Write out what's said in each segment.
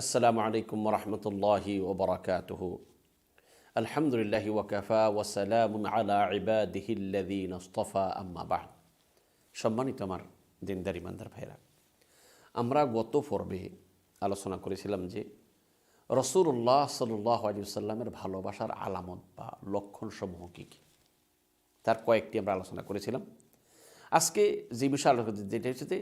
আসসালামু আলাইকুম রহমতুল্লাহি ওবরাকাত আলহামদুলিল্লাহ ওয়াকাফা ওয়াসালাম আলা ইবাদিহিল্লাদিন ওস্তফা আম্মা বাহ সম্মানিত আমার দিনদারি মান্দার ভাইরা, আমরা গত পর্বে আলোচনা করেছিলাম যে রসুল্লাহ সাল্লাহ আলী ভালোবাসার আলামত বা লক্ষণসমূহ কী কী? তার কয়েকটি আমরা আলোচনা করেছিলাম। আজকে যে বিষয় আলোচনা যেটা হচ্ছে যে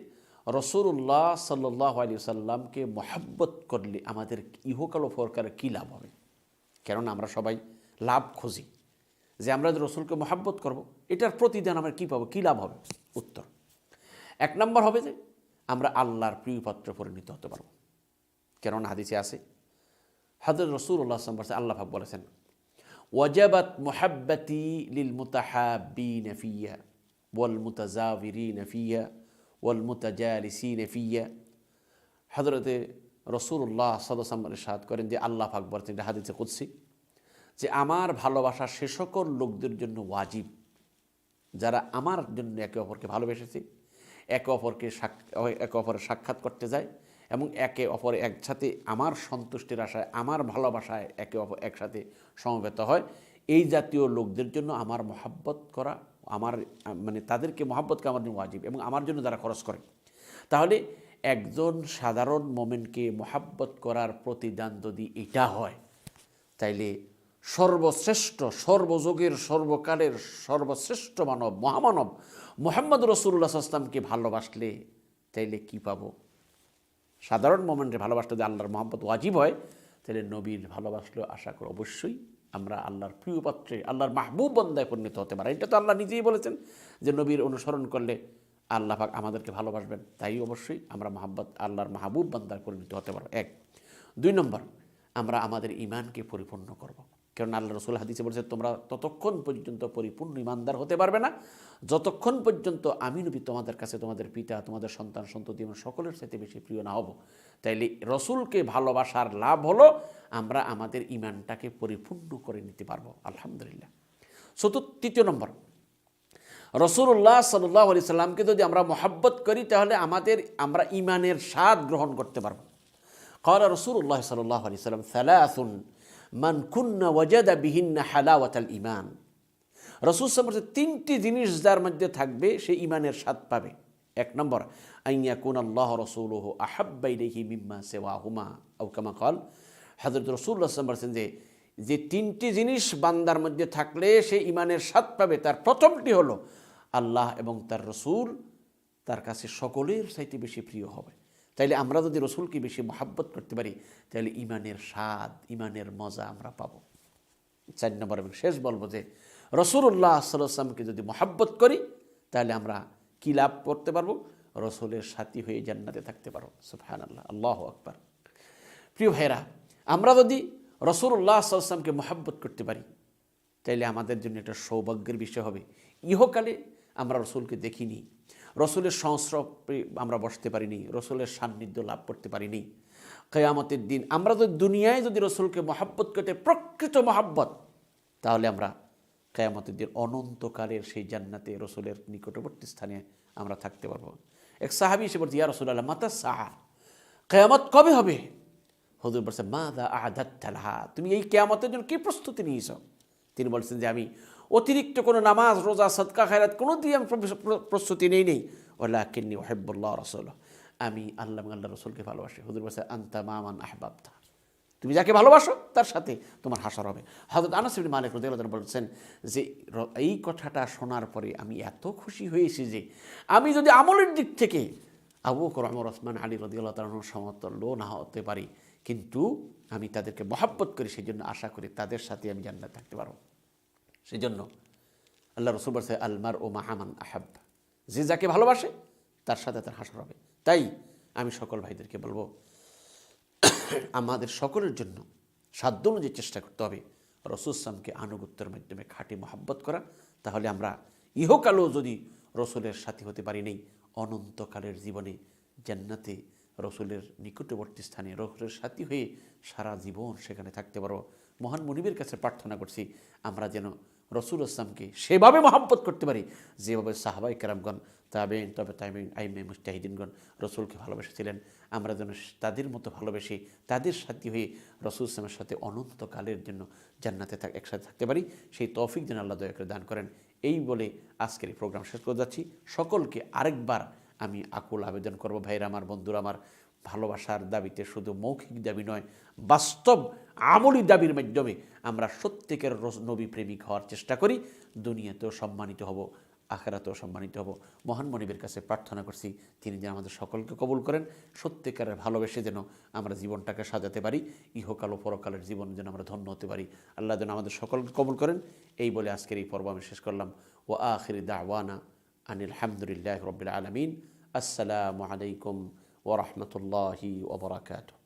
রসুল্লাহ সাল্লাহ আলী সাল্লামকে মহাব্বত করলে আমাদের ইহকাল ও ফরকার কী লাভ হবে? কেননা আমরা সবাই লাভ খুঁজি। যে আমরা যে রসুলকে মহাব্বত করব, এটার প্রতিদান আমরা কী পাবো? কী লাভ হবে? উত্তর। এক নম্বর হবে যে আমরা আল্লাহর প্রিয়পাত্র পরিণত হতে পারব। কেননা হাদিসে আছে হজরত রসুল্লাহ বলছে আল্লাহ ভাব বলেছেন, ওয়াজাবাত মোহাব্বতি লিল মুতাহাবিন ফিয়া ওয়াল মুতাজাবিরিন ফিয়া ওয়াল মুতাজালিসিন ফিয়া হজরতে রসুল্লাহ সদসাম সাদ করেন যে আল্লাহ পাক বলছেন হাদিতে কুৎসি যে আমার ভালোবাসা সে সকল লোকদের জন্য ওয়াজিব। যারা আমার জন্য একে অপরকে ভালোবেসেছে, একে অপরকে একে অপরের সাক্ষাৎ করতে যায় এবং একে অপরে একসাথে আমার সন্তুষ্টির আশায়, আমার ভালোবাসায় একে অপর একসাথে সমবেত হয়। এই জাতীয় লোকদের জন্য আমার মহাব্বত করা আমার মানে তাদেরকে মহাব্বতকে আমার জন্য ওয়াজিব এবং আমার জন্য যারা খরচ করে। তাহলে একজন সাধারণ মোমেনকে মহাব্বত করার প্রতিদান যদি এটা হয়, তাইলে সর্বশ্রেষ্ঠ, সর্বযুগের, সর্বকালের, সর্বশ্রেষ্ঠ মানব, মহামানব মোহাম্মদ রসুল্লাহ আসলামকে ভালোবাসলে তাইলে কি পাব? সাধারণ মোমেন্টে ভালোবাসলে যদি আল্লাহর মোহাম্মদ ওয়াজিব হয় তাহলে নবীর ভালোবাসলেও আশা করি অবশ্যই আমরা আল্লাহর প্রিয় পাত্রে, আল্লাহর মাহবুব বন্দায় পরিণত হতে পারে। এটা তো আল্লাহ নিজেই বলেছেন যে নবীর অনুসরণ করলে আল্লাহ পাক আমাদেরকে ভালোবাসবেন। তাই অবশ্যই আমরা মাহাব্বত, আল্লাহর মাহবুব বান্দায় পরিণত হতে পারে এক। দুই নম্বর, আমরা আমাদের ইমানকে পরিপূর্ণ করব। কেননা আল্লাহ রসুল হাদিসে বলছে, তোমরা ততক্ষণ পর্যন্ত পরিপূর্ণ ইমানদার হতে পারবে না। যতক্ষণ পর্যন্ত আমি নবী তোমাদের কাছে তোমাদের পিতা, তোমাদের সন্তান, সন্ততি এবং সকলের সাথে বেশি প্রিয় না হব, তাইলে রসুলকে ভালোবাসার লাভ হলো, আমরা আমাদের ইমানটাকে পরিপূর্ণ করে নিতে পারব। আলহামদুলিল্লাহ। চতুর্থ, তৃতীয় নম্বর রসুল্লাহ সাল্লাহ আলি সাল্লামকে যদি আমরা মহাব্বত করি, তাহলে আমাদের, আমরা ইমানের স্বাদ গ্রহণ করতে পারব। কলা রসুল্লাহ সাল্লাহ আলি সাল্লাম সালাহ মান কুন্না ওয়াজাদা বিহিন্না হালাওয়াতাল ইমান রসুল সম্পর্কে তিনটি জিনিস যার মধ্যে থাকবে, সে ইমানের স্বাদ পাবে। এক নম্বর আইয়া কুন আল্লাহ রসুলহ আহাব্বাইহি মিম্মা সেওয়া হুমা আউকামা কল হজরত রসুল্লাহ বলছেন যে যে তিনটি জিনিস বান্দার মধ্যে থাকলে সে ইমানের স্বাদ পাবে, তার প্রথমটি হলো আল্লাহ এবং তার রসুল, তার কাছে সকলের চাইতে বেশি প্রিয় হবে। তাইলে আমরা যদি রসুলকে বেশি মহাব্বত করতে পারি তাহলে ইমানের স্বাদ, ইমানের মজা আমরা পাবো। চার নম্বর এবং শেষ বলব যে রসুল্লাহ সাল্লামকে যদি মহাব্বত করি তাহলে আমরা কী লাভ করতে পারব? রসুলের সাথী হয়ে জান্নাতে থাকতে পারব। সুফহান আল্লাহ আল্লাহ আকবর। প্রিয় ভাইরা আমরা যদি রসুল্লাহ সাল্লামকে মহাব্বত করতে পারি, তাইলে আমাদের জন্য একটা সৌভাগ্যের বিষয় হবে। ইহকালে আমরা রসুলকে দেখিনি। রসুলের সংস্রবে আমরা বসতে পারিনি, রসুলের সান্নিধ্য লাভ করতে পারিনি। কেয়ামতের দিন আমরা যদি দুনিয়ায় যদি রসুলকে মহাব্বত করতে, প্রকৃত মহাব্বত, তাহলে আমরা কেয়ামতের দিন অনন্তকালের সেই জান্নাতে রসুলের নিকটবর্তী স্থানে আমরা থাকতে পারব। এক সাহাবি এসে বলছে, ইয়া রসুল আল্লাহ মাতা সাহা, কেয়ামত কবে হবে? হজুর বলছে মা দা আহাদাত্তালাহা তুমি এই কেয়ামতের জন্য কী প্রস্তুতি নিয়েছ? তিনি বলছেন যে, আমি অতিরিক্ত কোনো নামাজ, রোজা, সদকা, খায়রাত কোনো দিয়ে আমি প্র- প্র- প্রস্তুতি নেই নেই। ওলা কিন্নি ওহেবুল্লাহ রসুল আমি আল্লাহ আল্লাহ রসুলকে ভালোবাসি। হুজুর বলছে, আন্তা মামান আহবাবতা। তুমি যাকে ভালোবাসো, তার সাথে তোমার হাসার হবে। হজরত আনাসিবিন মালিক রদিয়াল বলছেন যে এই কথাটা শোনার পরে আমি এত খুশি হয়েছি যে, আমি যদি আমলের দিক থেকে আবু করমর ওসমান, আলী রদিউল্লাহ তালন সমতুল্য না হতে পারি, কিন্তু আমি তাদেরকে মহাব্বত করি সেই জন্য আশা করি তাদের সাথে আমি জান্নাত থাকতে পারব। সেই জন্য আল্লাহ রসুল বলছে আলমার ও মাহামান আহাব। যে যাকে ভালোবাসে, তার সাথে তার হাসর হবে। তাই আমি সকল ভাইদেরকে বলব, আমাদের সকলের জন্য সাধ্য অনুযায়ী চেষ্টা করতে হবে রসুলামকে আনুগত্যের মাধ্যমে খাঁটি মহাব্বত করা। তাহলে আমরা ইহকালেও যদি রসুলের সাথী হতে পারি নেই, অনন্তকালের জীবনে জান্নাতে রসুলের নিকটবর্তী স্থানে রসুলের সাথী হয়ে সারা জীবন সেখানে থাকতে পারো মহান মনিবের কাছে প্রার্থনা করছি, আমরা যেন রসুল আসলামকে সেভাবে মহাব্বত করতে পারি যেভাবে সাহাবাই কেরামগণ তাবেন তবে তাইমিন আইমে মুস্তাহিদিনগণ রসুলকে ভালোবেসেছিলেন। আমরা যেন তাদের মতো ভালোবেসে, তাদের সাথী হয়ে রসুল ইসলামের সাথে অনন্তকালের জন্য জান্নাতে থাক, একসাথে থাকতে পারি। সেই তৌফিক যেন আল্লাহ দয়া করে দান করেন। এই বলে আজকের এই প্রোগ্রাম শেষ করে যাচ্ছি। সকলকে আরেকবার আমি আকুল আবেদন করব। ভাইরা আমার, বন্ধুরা আমার ভালোবাসার দাবিতে শুধু মৌখিক দাবি নয়, বাস্তব আমলি দাবির মাধ্যমে আমরা সত্যিকের নবী প্রেমিক হওয়ার চেষ্টা করি। দুনিয়াতেও সম্মানিত হব, আখেরাতেও সম্মানিত হব। মহান মনিবের কাছে প্রার্থনা করছি, তিনি যেন আমাদের সকলকে কবুল করেন। সত্যিকারের ভালোবেসে যেন আমরা জীবনটাকে সাজাতে পারি, ইহকাল ও পরকালের জীবন যেন আমরা ধন্য হতে পারি। আল্লাহ যেন আমাদের সকলকে কবুল করেন। এই বলে আজকের এই পর্ব আমি শেষ করলাম। ও আখির দাওয়ানা আনিল হামদুলিল্লাহ রবিল আলমিন। আসসালামু আলাইকুম ورحمة الله وبركاته.